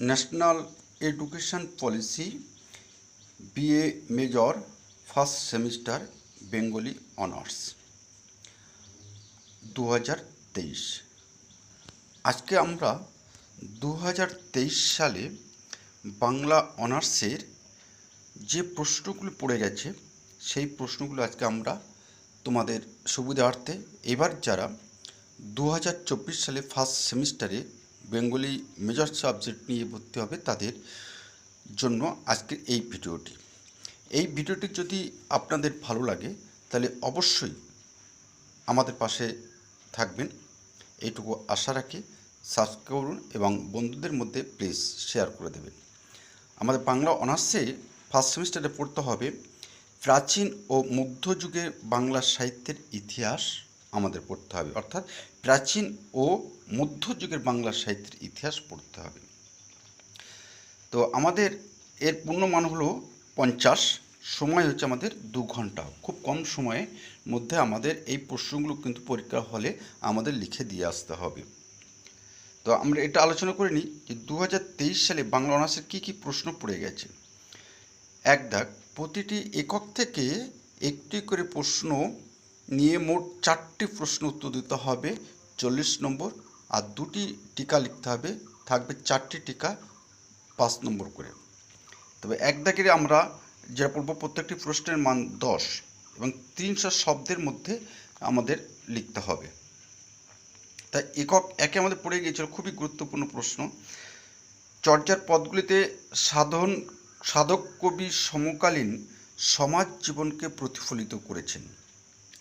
National education policy, BA major, first semester, Bengali honours. দু হাজার তেইশ। আজকে আমরা দু হাজার তেইশ সালে বাংলা অনার্সের যে প্রশ্নগুলো পড়ে গেছে, সেই প্রশ্নগুলো আজকে আমরা তোমাদের সুবিধার্থে এবার যারা দু হাজার চব্বিশ সালে ফার্স্ট সেমিস্টারে বেঙ্গলি মেজর সাবজেক্ট নিয়ে ভর্তি হবে তাদের জন্য আজকের এই ভিডিওটি। এই ভিডিওটি যদি আপনাদের ভালো লাগে, তাহলে অবশ্যই আমাদের পাশে থাকবেন। এইটুকু আশা রাখি সাবস্ক্রাইব করুন এবং বন্ধুদের মধ্যে প্লিজ শেয়ার করে দেবেন। আমাদের বাংলা অনার্সে ফার্স্ট সেমিস্টারে পড়তে হবে প্রাচীন ও মধ্যযুগের বাংলা সাহিত্যের ইতিহাস। আমাদের পড়তে হবে। অর্থাৎ প্রাচীন ও মধ্যযুগের বাংলা সাহিত্যের ইতিহাস পড়তে হবে। তো আমাদের এর পূর্ণমান হলো পঞ্চাশ। সময় হচ্ছে আমাদের দু ঘণ্টা। খুব কম সময়ের মধ্যে আমাদের এই প্রশ্নগুলো কিন্তু পরীক্ষা হলে আমাদের লিখে দিয়ে আসতে হবে। তো আমরা এটা আলোচনা করে নিই যে দু হাজার তেইশ সালে বাংলা অনার্সের কী কী প্রশ্ন পড়ে গেছে। এক দাগ প্রতিটি একক থেকে একটি করে প্রশ্ন নিয়ে মোট চারটি প্রশ্ন উত্তর দিতে হবে। চল্লিশ নম্বর আর দুটি টিকা লিখতে হবে। থাকবে চারটি টিকা পাঁচ নম্বর করে। তবে এক দাগের আমরা যেটা পড়ব প্রত্যেকটি প্রশ্নের মান দশ এবং তিনশো শব্দের মধ্যে আমাদের লিখতে হবে। তাই একক একে আমাদের পড়ে গিয়েছিল খুবই গুরুত্বপূর্ণ প্রশ্ন। চর্যার পদগুলিতে সাধন, সাধক কবি সমকালীন সমাজ জীবনকে প্রতিফলিত করেছেন।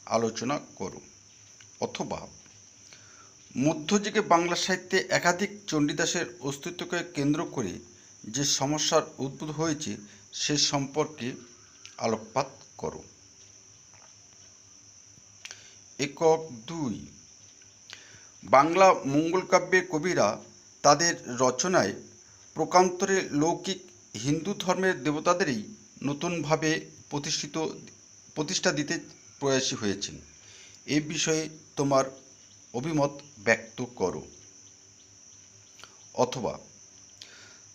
আলোচনা করো অথবা মধ্যযুগে বাংলা সাহিত্যে একাধিক চণ্ডীদাসের অস্তিত্বকে কেন্দ্র করে যে সমস্যার উদ্ভূত হয়েছে সে সম্পর্কে আলোকপাত করো। একক দুই। বাংলা মঙ্গল কাব্যের কবিরা তাদের রচনায় প্রকান্তরে লৌকিক হিন্দু ধর্মের দেবতাদেরই নতুনভাবে প্রতিষ্ঠিত, প্রতিষ্ঠা দিতে প্রয়াসী হয়েছেন। এ বিষয়ে তোমার অভিমত ব্যক্ত করো। অথবা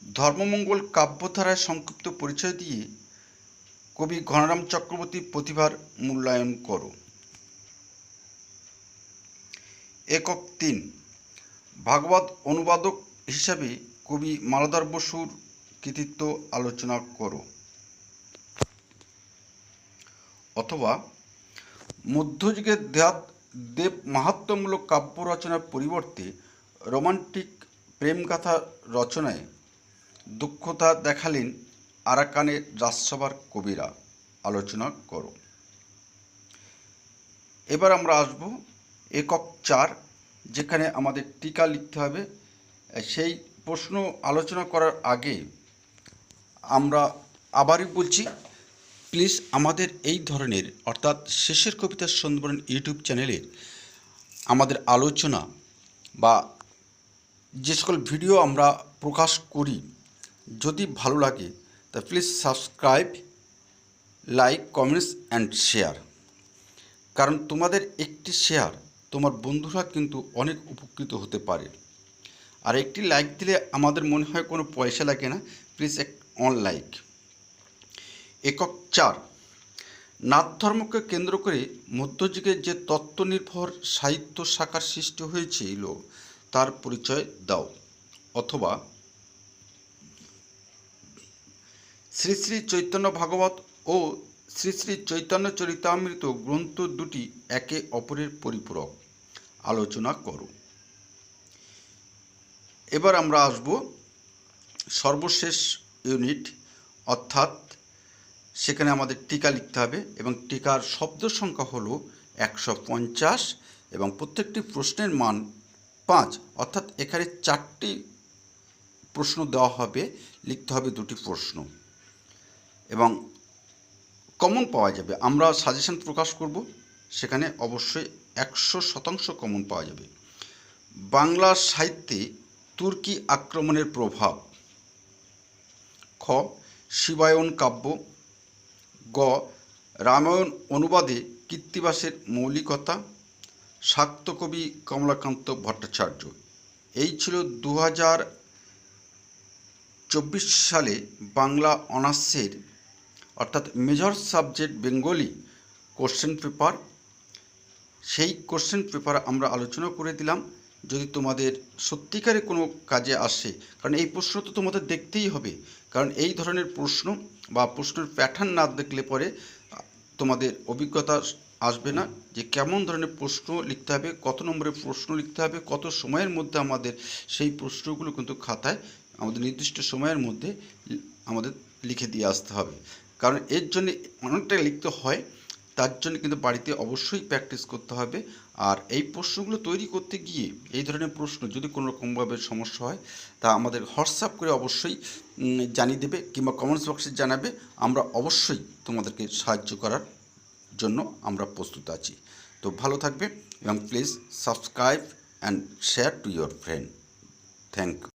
ধর্মমঙ্গল কাব্যধারায় সংক্ষিপ্ত পরিচয় দিয়ে কবি ঘনারাম চক্রবর্তীর প্রতিভার মূল্যায়ন করো। একক তিন, ভাগবত অনুবাদক হিসাবে কবি মালদার বসুর কৃতিত্ব আলোচনা করো। অথবা মধ্যযুগের দেব দেব মাহাত্ম্যমূলক কাব্য রচনার পরিবর্তে রোমান্টিক প্রেমগাথা রচনায় দক্ষতা দেখালেন আরাকানের রাজসভার কবিরা। আলোচনা করো। এবার আমরা আসব একক চার, যেখানে আমাদের টিকা লিখতে হবে। সেই প্রশ্ন আলোচনা করার আগে আমরা আবারই বলছি প্লিজ আমাদের এই ধরনের, অর্থাৎ শেষের কবিতা সন্দর্ভন ইউটিউব চ্যানেলের আমাদের আলোচনা বা যে সকল ভিডিও আমরা প্রকাশ করি, যদি ভালো লাগে, তা please subscribe, like, comments and share. কারণ তোমাদের একটি শেয়ার তোমার বন্ধুরা কিন্তু অনেক উপকৃত হতে পারে। আর একটি লাইক দিলে আমাদের মনে হয় কোনো পয়সা লাগে না, প্লিজ এক অন লাইক। একক চার। নাথ ধর্মকে কেন্দ্র করে মধ্যযুগে যে তত্ত্বনির্ভর সাহিত্য শাখার সৃষ্টি হয়েছিল, তার পরিচয় দাও। অথবা শ্রী শ্রী চৈতন্য ভাগবত ও শ্রী শ্রী চৈতন্য চরিতামৃত গ্রন্থ দুটি একে অপরের পরিপূরক। আলোচনা করো। এবার আমরা আসব সর্বশেষ ইউনিট, অর্থাৎ সেখানে আমাদের টিকা লিখতে হবে এবং টিকার শব্দ সংখ্যা হলো একশো পঞ্চাশ এবং প্রত্যেকটি প্রশ্নের মান পাঁচ। অর্থাৎ এখানে চারটি প্রশ্ন দেওয়া হবে, লিখতে হবে দুটি প্রশ্ন। এবং কমন পাওয়া যাবে। আমরা সাজেশন প্রকাশ করব, সেখানে অবশ্যই একশো শতাংশ কমন পাওয়া যাবে। বাংলা সাহিত্যে তুর্কি আক্রমণের প্রভাব। খ, শিবায়ন কাব্য গ, রামায়ণ অনুবাদে কৃত্তিবাসের মৌলিকতা শাক্তকবি কমলাকান্ত ভট্টাচার্য। এই ছিল দু চব্বিশ সালে বাংলা অনার্সের, অর্থাৎ major subject Bengali question paper সেই কোশ্চেন পেপার আমরা আলোচনা করে দিলাম। যদি তোমাদের সত্যিকারে কোনো কাজে আসে, কারণ এই প্রশ্ন তো তোমাদের দেখতেই হবে, কারণ এই ধরনের প্রশ্ন বা প্রশ্নের প্যাটার্ন না দেখলে পরে তোমাদের অভিজ্ঞতা আসবে না যে কেমন ধরনের প্রশ্ন লিখতে হবে, কত নম্বরের প্রশ্ন লিখতে হবে, কত সময়ের মধ্যে আমাদের সেই প্রশ্নগুলো কিন্তু খাতায় আমাদের নির্দিষ্ট সময়ের মধ্যে আমাদের লিখে দিয়ে আসতে হবে। কারণ এর জন্য অনেকটাই লিখতে হয় তার জন্য কিন্তু বাড়িতে অবশ্যই প্র্যাকটিস করতে হবে। আর এই প্রশ্নগুলো তৈরি করতে গিয়ে এই ধরনের প্রশ্ন যদি কোনো রকমভাবে সমস্যা হয়, তা আমাদের হোয়াটসঅ্যাপ করে অবশ্যই জানিয়ে দেবে কিংবা কমেন্টস বক্সে জানাবে। আমরা অবশ্যই তোমাদেরকে সাহায্য করার জন্য আমরা প্রস্তুত আছি। তো ভালো থাকবে এবং please subscribe and share to your friend thank you